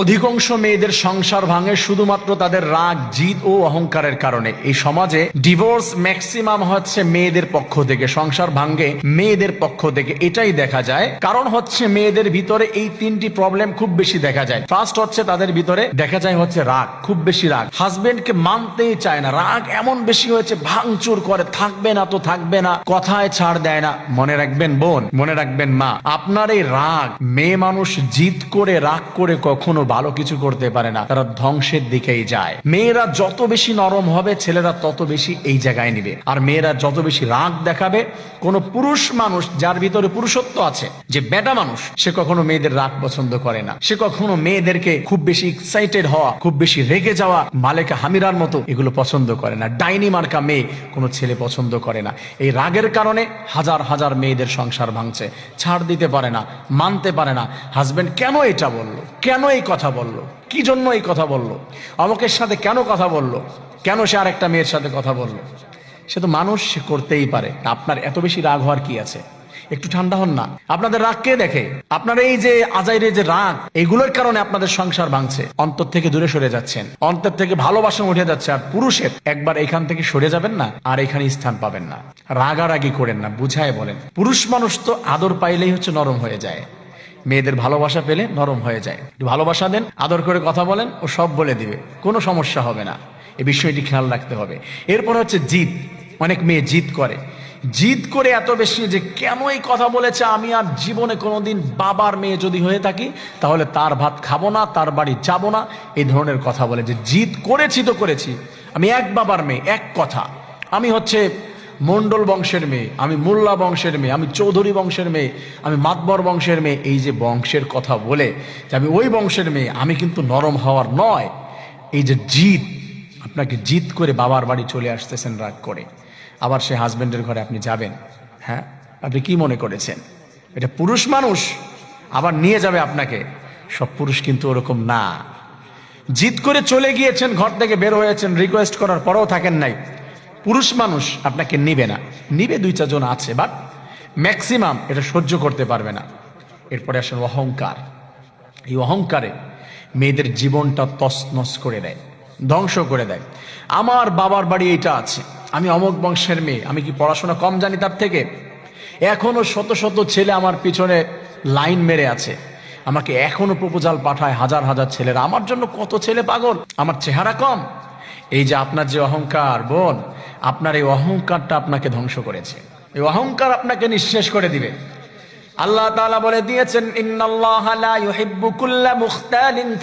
অধিকাংশ মেয়েদের সংসার ভাঙে শুধুমাত্র তাদের রাগ, জিদ ও অহংকারের কারণে। এই সমাজে ডিভোর্স ম্যাক্সিমাম হচ্ছে মেয়েদের পক্ষ থেকে, সংসার ভাঙ্গে মেয়েদের পক্ষ থেকে। এটাই দেখা যায়। কারণ হচ্ছে মেয়েদের ভিতরে এই তিনটি প্রবলেম খুব বেশি দেখা যায়। ফার্স্ট হচ্ছে তাদের ভিতরে দেখা যায় হচ্ছে রাগ, খুব বেশি রাগ। হাজবেন্ডকে মানতেই চায় না। রাগ এমন বেশি হয়েছে, ভাঙচুর করে, থাকবে না তো থাকবে না, কথায় ছাড় দেয় না। মনে রাখবেন বোন, মনে রাখবেন মা, আপনার এই রাগ, মেয়ে মানুষ জিদ করে, রাগ করে কখনো ভালো কিছু করতে পারে না, তারা ধ্বংসের দিকেই যায়। মেয়েরা যত বেশি নরম হবে, ছেলেরা তত বেশি এই জায়গায় নিবে। আর মেয়েরা যত বেশি রাগ দেখাবে, কোন পুরুষ মানুষ যার ভিতরে পুরুষত্ব আছে, যে বেটা মানুষ, সে কখনো মেয়েদের রাগ পছন্দ করে না। সে কখনো মেয়েদেরকে খুব বেশি এক্সাইটেড হওয়া, খুব বেশি রেগে যাওয়া, মালেকা হামিরার মতো এগুলো পছন্দ করে না। ডাইনি মার্কা মেয়ে কোনো ছেলে পছন্দ করে না। এই রাগের কারণে হাজার হাজার মেয়েদের সংসার ভাঙছে। ছাড় দিতে পারে না, মানতে পারে না। হাজবেন্ড কেন এটা বলল? কেন এই কথা বলল? কি জন্য এই কথা বলল? অমকের সাথে কেন কথা বলল? কেন সে আর একটা মেয়ের সাথে কথা বলল? সে তো মানুষ করতেই পারে। আপনার এত বেশি রাগ হওয়ার কি আছে? একটু ঠান্ডা হন না। আপনাদের রাগ কে দেখে? আপনার এই যে আজাইরে যে রাগ, এগুলোর কারণে আপনাদের সংসার ভাঙছে। অন্তর থেকে দূরে সরে যাচ্ছেন। অন্তর থেকে ভালোবাসা উঠে যাচ্ছে। আর পুরুষের, একবার এখান থেকে সরে যাবেন না, আর এখানে স্থান পাবেন না। রাগারাগি করেন না, বুঝায় বলেন। পুরুষ মানুষ তো আদর পাইলেই হচ্ছে নরম হয়ে যায়। মেয়েদের ভালোবাসা পেলে নরম হয়ে যায়। ভালোবাসা দেন, আদর করে কথা বলেন, ও সব বলে দিবে। কোনো সমস্যা হবে না। এ বিষয়টি খেয়াল রাখতে হবে। এরপর হচ্ছে জিদ। অনেক মেয়ে জিদ করে। জিদ করে এত বেশি যে কেন এই কথা বলেছে? আমি আর জীবনে কোনোদিন বাবার মেয়ে যদি হয়ে থাকি, তাহলে তার ভাত খাব না, তার বাড়ি যাব না। এই ধরনের কথা বলে যে জিদ করেছি তো করেছি। আমি এক বাবার মেয়ে, এক কথা। আমি হচ্ছে মন্ডল বংশের মেয়ে, আমি মোল্লা বংশের মেয়ে, আমি চৌধুরী বংশের মেয়ে, আমি মাতবর বংশের মেয়ে, এই যে বংশের কথা বলে যে আমি ওই বংশের মেয়ে, আমি কিন্তু নরম হওয়ার নয়। এই যে জিদ, আপনাকে জিদ করে বাবার বাড়ি চলে আসতেছেন রাগ করে। আবার সে হাজবেন্ডের ঘরে আপনি যাবেন হ্যাঁ? আপনি কি মনে করেছেন? এটা পুরুষ মানুষ, আবার নিয়ে যাবে আপনাকে। সব পুরুষ কিন্তু ওরকম না। জিদ করে চলে গিয়েছেন, ঘর থেকে বের হয়েছেন রিকোয়েস্ট করার পরেও থাকেন নাই। পুরুষ মানুষ আপনাকে নিবে না। নিবে দুই চারজন আছে বাট ম্যাক্সিমাম এটা সহ্য করতে পারবে না। এরপরে আসেন অহংকার। এই অহংকারে মেয়েদের জীবনটা তছনছ করে দেয়, ধ্বংস করে দেয়। আমার বাবার বাড়ি এটা আছে। আমি অমক বংশের মেয়ে। আমি কি পড়াশোনা কম জানি তার থেকে? এখনও শত শত ছেলে আমার পিছনে লাইন মেরে আছে। আমাকে এখনও প্রপোজাল পাঠায় হাজার হাজার ছেলেরা। আমার জন্য কত ছেলে পাগল? আমার চেহারা কম। এই যে আপনার যে অহংকার, বোন আপনার এই অহংকারটা আপনাকে ধ্বংস করেছে। এই অহংকার আপনাকে নিঃশেষ করে দিবে। আল্লাহ তাআলা বলে দিয়েছেন, ইন্নাল্লাহা লা ইউহিব্বু কুল্লা মুখতালিন